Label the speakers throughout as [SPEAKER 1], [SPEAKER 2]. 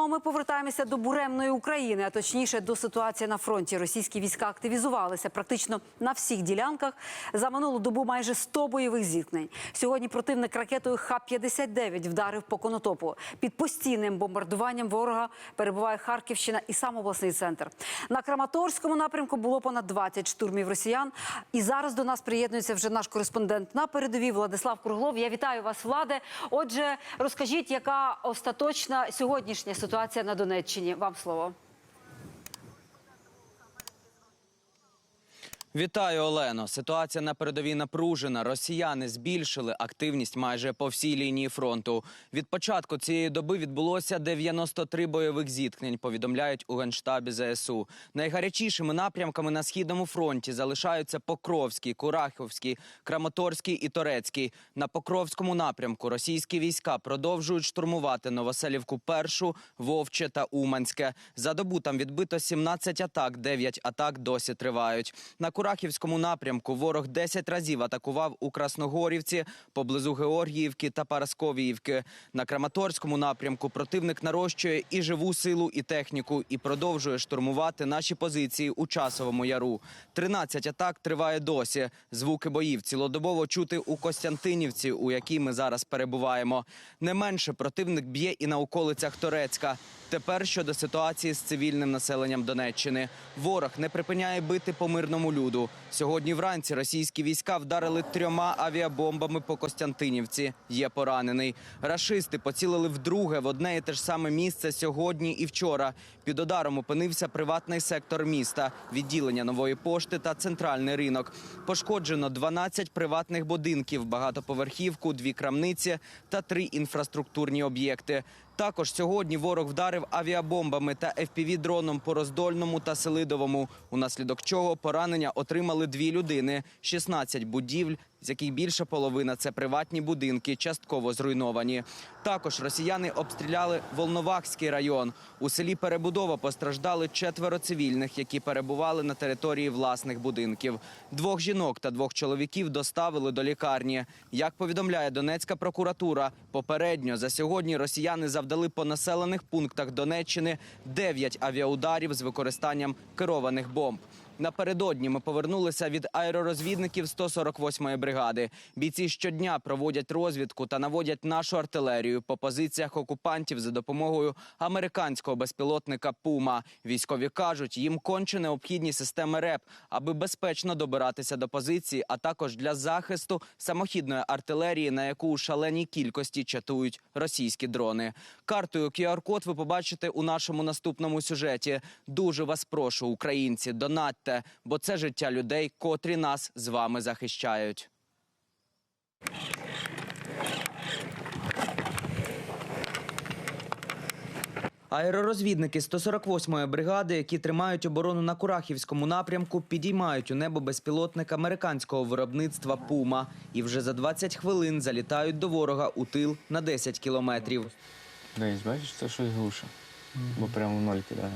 [SPEAKER 1] Ну а ми повертаємося до буремної України, а точніше до ситуації на фронті. Російські війська активізувалися практично на всіх ділянках. За минулу добу майже 100 бойових зіткнень. Сьогодні противник ракетою Х-59 вдарив по конотопу. Під постійним бомбардуванням ворога перебуває Харківщина і сам обласний центр. На Краматорському напрямку було понад 20 штурмів росіян. І зараз до нас приєднується вже наш кореспондент на передовій Владислав Круглов. Я вітаю вас, владе. Отже, розкажіть, яка остаточна сьогоднішня ситуація на Донеччині? Вам слово.
[SPEAKER 2] Вітаю, Олено. Ситуація на передовій напружена. Росіяни збільшили активність майже по всій лінії фронту. Від початку цієї доби відбулося 93 бойових зіткнень. Повідомляють у генштабі ЗСУ. Найгарячішими напрямками на східному фронті залишаються Покровський, Курахівський, Краматорський і Торецький. На Покровському напрямку російські війська продовжують штурмувати Новоселівку першу, Вовче та Уманське. За добу там відбито 17 атак, 9 атак досі тривають. На Курахівському напрямку ворог 10 разів атакував у Красногорівці, поблизу Георгіївки та Парасковіївки. На Краматорському напрямку противник нарощує і живу силу, і техніку, і продовжує штурмувати наші позиції у часовому яру. 13 атак триває досі. Звуки боїв цілодобово чути у Костянтинівці, у якій ми зараз перебуваємо. Не менше противник б'є і на околицях Торецька. Тепер щодо ситуації з цивільним населенням Донеччини. Ворог не припиняє бити по мирному люду. Сьогодні вранці російські війська вдарили трьома авіабомбами по Костянтинівці. Є поранений. Рашисти поцілили вдруге в одне і те ж саме місце сьогодні і вчора. Під ударом опинився приватний сектор міста, відділення нової пошти та центральний ринок. Пошкоджено 12 приватних будинків, багатоповерхівку, дві крамниці та три інфраструктурні об'єкти. Також сьогодні ворог вдарив авіабомбами та FPV-дроном по Роздольному та Селидовому, унаслідок чого поранення отримали дві людини, 16 будівель, з яких більша половина це приватні будинки, частково зруйновані. Також росіяни обстріляли Волновахський район. У селі Перебудова постраждали четверо цивільних, які перебували на території власних будинків. Двох жінок та двох чоловіків доставили до лікарні. Як повідомляє Донецька прокуратура, попередньо за сьогодні росіяни завдали по населених пунктах Донеччини 9 авіаударів з використанням керованих бомб. Напередодні ми повернулися від аеророзвідників 148-ї бригади. Бійці щодня проводять розвідку та наводять нашу артилерію по позиціях окупантів за допомогою американського безпілотника Пума. Військові кажуть, їм конче необхідні системи РЕП, аби безпечно добиратися до позиції, а також для захисту самохідної артилерії, на яку у шаленій кількості чатують російські дрони. Картою QR-код ви побачите у нашому наступному сюжеті. Дуже вас прошу, українці, донатьте, бо це життя людей, котрі нас з вами захищають. Аеророзвідники 148-ї бригади, які тримають оборону на Курахівському напрямку, підіймають у небо безпілотник американського виробництва Пума і вже за 20 хвилин залітають до ворога у тил на 10 кілометрів.
[SPEAKER 3] Дивись, бачиш, це щось глуше. Бо прямо в ноль кидає.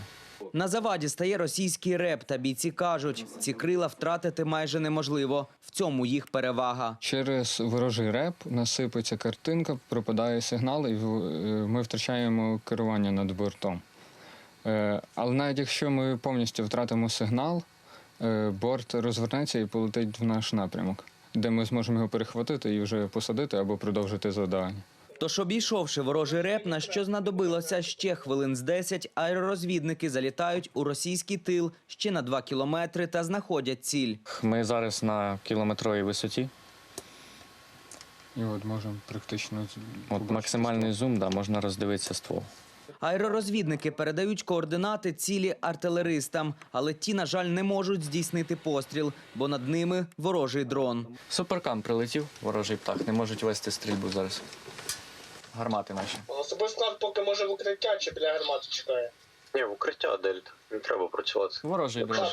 [SPEAKER 2] На заваді стає російський реп, та бійці кажуть, ці крила втратити майже неможливо. В цьому їх перевага.
[SPEAKER 3] Через ворожий реп насипається картинка, пропадає сигнал, і е, ми втрачаємо керування над бортом. Е, Але навіть якщо ми повністю втратимо сигнал, е, борт розвернеться і полетить в наш напрямок, де ми зможемо його перехватити і вже посадити або продовжити завдання.
[SPEAKER 2] Тож, обійшовши ворожий реп, на що знадобилося ще хвилин з 10, аеророзвідники залітають у російський тил ще на 2 кілометри та знаходять ціль.
[SPEAKER 3] Ми зараз на кілометровій висоті. І от можемо практично от максимальний зум, да, можна роздивитися ствол.
[SPEAKER 2] Аеророзвідники передають координати цілі артилеристам, але ті, на жаль, не можуть здійснити постріл, бо над ними ворожий дрон.
[SPEAKER 3] Суперкам прилетів, ворожий птах, не можуть вести стрільбу зараз. Гармати наші.
[SPEAKER 4] Особовий склад поки може в укриття чи біля гармати чекає.
[SPEAKER 5] Ні, в укриття Дельта. Не треба працювати.
[SPEAKER 3] Ворожий дрон.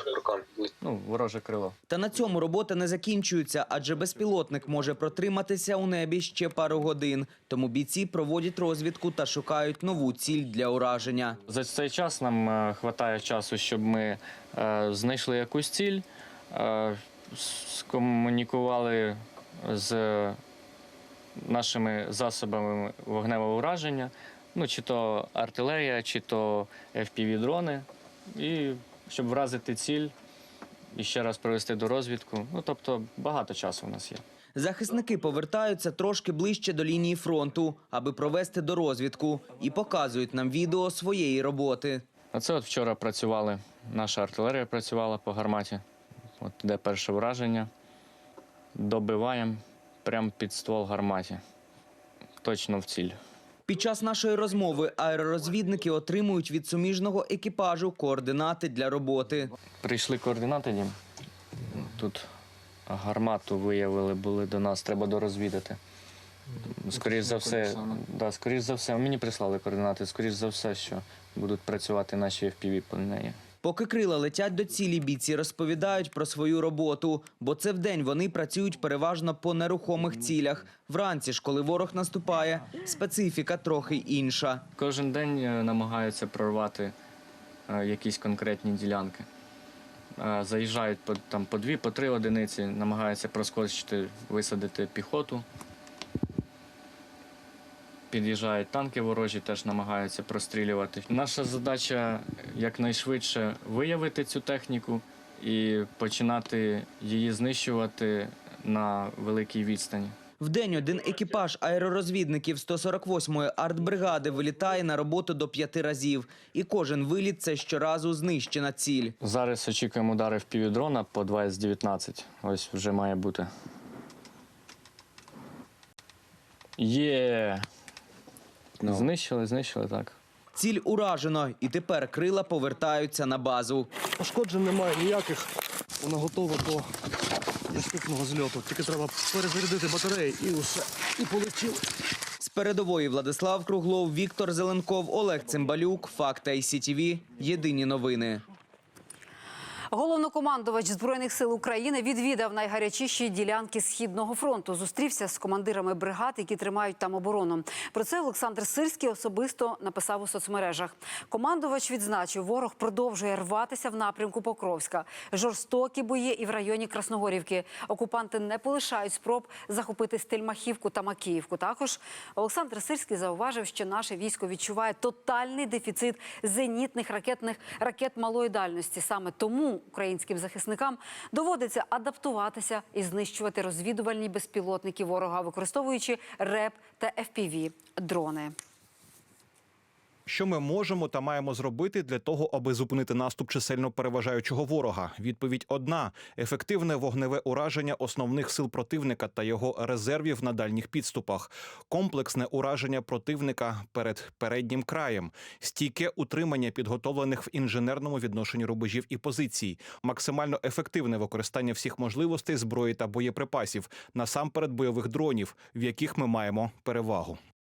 [SPEAKER 3] Ну, вороже крило.
[SPEAKER 2] Та на цьому робота не закінчується, адже безпілотник може протриматися у небі ще пару годин. Тому бійці проводять розвідку та шукають нову ціль для ураження.
[SPEAKER 3] За цей час нам е, хватає часу, щоб ми е, знайшли якусь ціль, е, скомунікували з нашими засобами вогневого ураження,
[SPEAKER 6] Ну, чи то артилерія, чи то FPV-дрони. І щоб вразити ціль і ще раз провести до розвідку. Ну, тобто багато часу у нас є.
[SPEAKER 2] Захисники повертаються трошки ближче до лінії фронту, аби провести дорозвідку, і показують нам відео своєї роботи.
[SPEAKER 6] А це от вчора працювали, наша артилерія працювала по гарматі. От де перше враження. Добиваємо прямо під ствол гарматі. Точно в ціль.
[SPEAKER 2] Під час нашої розмови аеророзвідники отримують від суміжного екіпажу координати для роботи.
[SPEAKER 6] Прийшли координати, Дім. Тут гармату виявили, були до нас, треба дорозвідати. Скоріше за все, да, скоріш за все, мені прислали координати, скоріш за все, що будуть працювати наші FPV по неї.
[SPEAKER 2] Поки крила летять до цілі, бійці розповідають про свою роботу, бо це вдень вони працюють переважно по нерухомих цілях. Вранці ж, коли ворог наступає, специфіка трохи інша.
[SPEAKER 6] Кожен день е, намагаються прорвати е, якісь конкретні ділянки. Е, Заїжджають по, там, по дві, по три одиниці, намагаються проскочити, висадити піхоту. Під'їжджають танки ворожі, теж намагаються прострілювати. Наша задача якнайшвидше виявити цю техніку і починати її знищувати на великій відстані.
[SPEAKER 2] Вдень один екіпаж аеророзвідників 148-ї артбригади вилітає на роботу до п'яти разів. І кожен виліт – це щоразу знищена ціль.
[SPEAKER 6] Зараз очікуємо удари в півдрона по 2 з 19. Ось вже має бути. Є. Знищили, знищили, так.
[SPEAKER 2] Ціль уражено, і тепер крила повертаються на базу.
[SPEAKER 7] Пошкоджень немає ніяких. Вона готова до наступного зльоту. Тільки треба перезарядити батареї і усе. І полетіли.
[SPEAKER 2] З передової Владислав Круглов, Віктор Зеленков, Олег Цимбалюк, Факт ICTV. СІТІВІ. Єдині новини.
[SPEAKER 1] Головнокомандувач збройних сил України відвідав найгарячіші ділянки східного фронту. Зустрівся з командирами бригад, які тримають там оборону. Про це Олександр Сирський особисто написав у соцмережах. Командувач відзначив, ворог продовжує рватися в напрямку Покровська. Жорстокі бої і в районі Красногорівки. Окупанти не полишають спроб захопити Стельмахівку та Макіївку. Також Олександр Сирський зауважив, що наше військо відчуває тотальний дефіцит зенітних ракетних ракет малої дальності. Саме тому українським захисникам доводиться адаптуватися і знищувати розвідувальні безпілотники ворога, використовуючи РЕП та FPV дрони.
[SPEAKER 8] Що ми можемо та маємо зробити для того, аби зупинити наступ чисельно переважаючого ворога? Відповідь одна: ефективне вогневе ураження основних сил противника та його резервів на дальніх підступах, комплексне ураження противника перед переднім краєм, стійке утримання підготовлених в інженерному відношенні рубежів і позицій, максимально ефективне використання всіх можливостей зброї та боєприпасів, насамперед бойових дронів, в яких ми маємо перевагу.